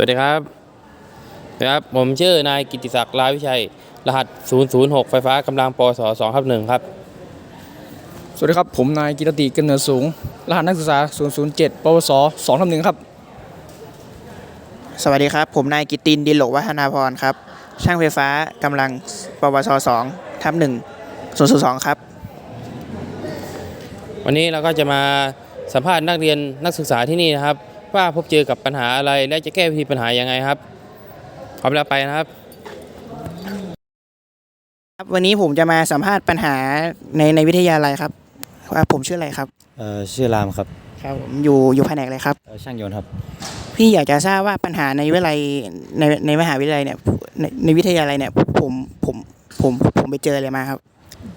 สวัสดีครับนะครับ ผมชื่อนายกิติศักดิ์ลาวิชัย รหัส 006 ไฟฟ้ากำลังปศ2ทับ1ครับ สวัสดีครับ ผมนายกิตติกำเนิดสูง รหัสนักศึกษา 007 ปวส2ทับ1ครับ สวัสดีครับ ผมนายกิตตินดินโหลกวัฒนาพรครับ ช่างไฟฟ้ากำลังปวช2ทับ1 0 2 ครับ วันนี้เราก็จะมาสัมภาษณ์นักเรียนนักศึกษาที่นี่นะครับ ว่าพบเจอกับปัญหาอะไรและจะแก้วิธีปัญหายังไงครับพร้อมแล้วไปนะครับ ครับวันนี้ผมจะมาสัมภาษณ์ปัญหาในในวิทยาลัยครับว่าผมชื่ออะไรครับเอ่อชื่อรามครับครับผมอยู่อยู่แผนกอะไรครับ เอ่อช่างยนต์ครับ พี่อยากจะทราบว่าปัญหาในวิทยาลัยในในมหาวิทยาลัยเนี่ยในในวิทยาลัยเนี่ยผมผมผมผมไปเจออะไรมาครับ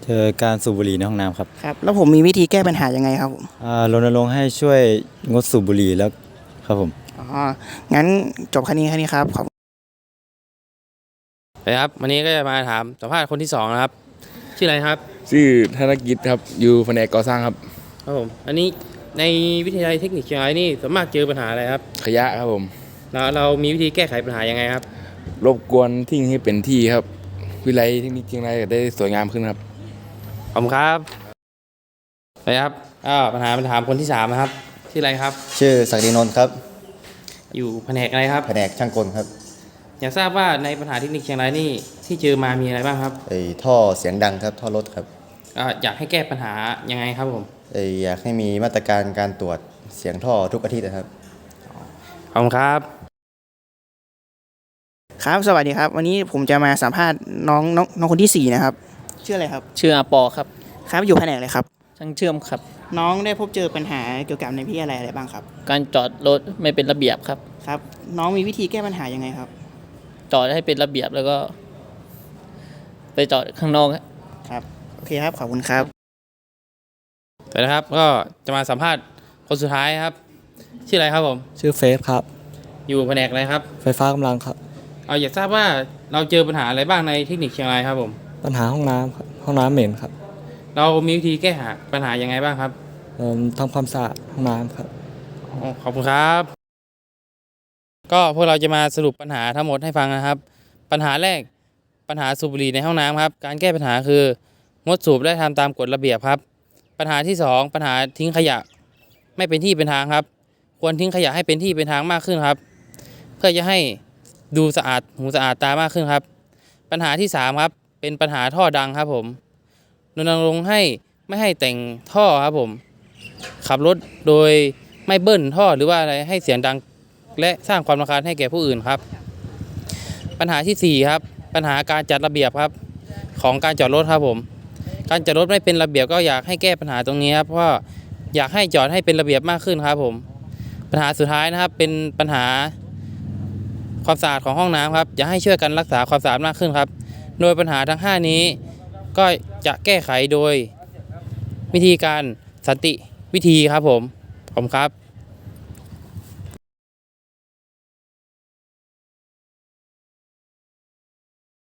เจอการสูบบุหรี่ในห้องน้ำครับครับ แล้วผมมีวิธีแก้ปัญหายังไงครับผมอ่ารณรงค์ให้ช่วยงดสูบบุหรี่แล้ว ครับผมอ๋อ งั้นจบแค่นี้แค่นี้ครับขอบนะครับ วันนี้ก็จะมาถามสัมภาษณ์คนที่สองนะครับ ชื่ออะไรครับ ชื่อธนกิจครับ อยู่แผนกก่อสร้างครับ ครับผม อันนี้ในวิทยาลัยเทคนิคเชียงรายนี่ส่วนมากเจอปัญหาอะไรครับขยะครับผมแล้วเรามีวิธีแก้ไขปัญหายังไงครับ รบกวนทิ้งให้เป็นที่ครับ วิไลเทคนิคเชียงรายจะได้สวยงามขึ้นครับ ขอบคุณครับไปครับอ้าวปัญหาปัญหาคนที่สามนะครับ ชื่ออะไรครับ ชื่อศักดินนท์ครับ อยู่แผนกอะไรครับ แผนกช่างกลครับ อยากทราบว่าในปัญหาเทคนิคเชียงรายนี่ที่เจอมามีอะไรบ้างครับไอ้ท่อเสียงดังครับท่อรถครับอ่าอยากให้แก้ปัญหายังไงครับผมไอ้อยากให้มีมาตรการการตรวจเสียงท่อทุกอาทิตย์นะครับ ขอบคุณครับ ครับสวัสดีครับ วันนี้ผมจะมาสัมภาษณ์น้องน้องน้องคนที่สี่นะครับ ชื่ออะไรครับ ชื่ออาปอครับ ครับอยู่แผนกอะไรครับช่างเชื่อมครับ น้องได้พบเจอปัญหาเกี่ยวกับในวิทยาลัยอะไรบ้างครับ การจอดรถไม่เป็นระเบียบครับ ครับ น้องมีวิธีแก้ปัญหายังไงครับ จอดให้เป็นระเบียบแล้วก็ ไปจอดข้างนอกครับโอเคครับขอบคุณครับสวัสดีครับก็จะมาสัมภาษณ์คนสุดท้ายครับ ชื่ออะไรครับผม ชื่อเฟสครับ อยู่แผนกอะไรครับ ไฟฟ้ากำลังครับ เอาอยากทราบว่าเราเจอปัญหาอะไรบ้างในเทคนิคเชียงรายครับผม ปัญหาห้องน้ำครับห้องน้ำเหม็นครับ เรามีวิธีแก้หาปัญหายังไงบ้างครับเอิ่มทำความสะอาดห้องน้ำครับ อ๋อขอบคุณครับ ก็พวกเราจะมาสรุปปัญหาทั้งหมดให้ฟังนะครับ ปัญหาแรกปัญหาสูบบุหรี่ในห้องน้ำครับ การแก้ปัญหาคืองดสูบและทำตามกฎระเบียบครับ ปัญหาที่สองปัญหาทิ้งขยะไม่เป็นที่เป็นทางครับ ควรทิ้งขยะให้เป็นที่เป็นทางมากขึ้นครับ เพื่อจะให้ดูสะอาดหูสะอาดตามากขึ้นครับ ปัญหาที่สามครับเป็นปัญหาท่อดังครับผม รณรงค์ให้ไม่ให้แต่งท่อครับผม ขับรถโดยไม่เบิ้ลท่อหรือว่าอะไรให้เสียงดังและสร้างความรำคาญให้แก่ผู้อื่นครับ ปัญหาที่สี่ครับ ปัญหาการจัดระเบียบครับ ของการจอดรถครับผม การจอดรถไม่เป็นระเบียบก็อยากให้แก้ปัญหาตรงนี้ครับเพราะอยากให้จอดให้เป็นระเบียบมากขึ้นครับผม ปัญหาสุดท้ายนะครับเป็นปัญหาความสะอาดของห้องน้ำครับอยากให้ช่วยกันรักษาความสะอาดมากขึ้นครับ โดยปัญหาทั้ง 5 นี้ ก็จะแก้ไขโดยวิธีการสันติวิธีครับผมผมครับ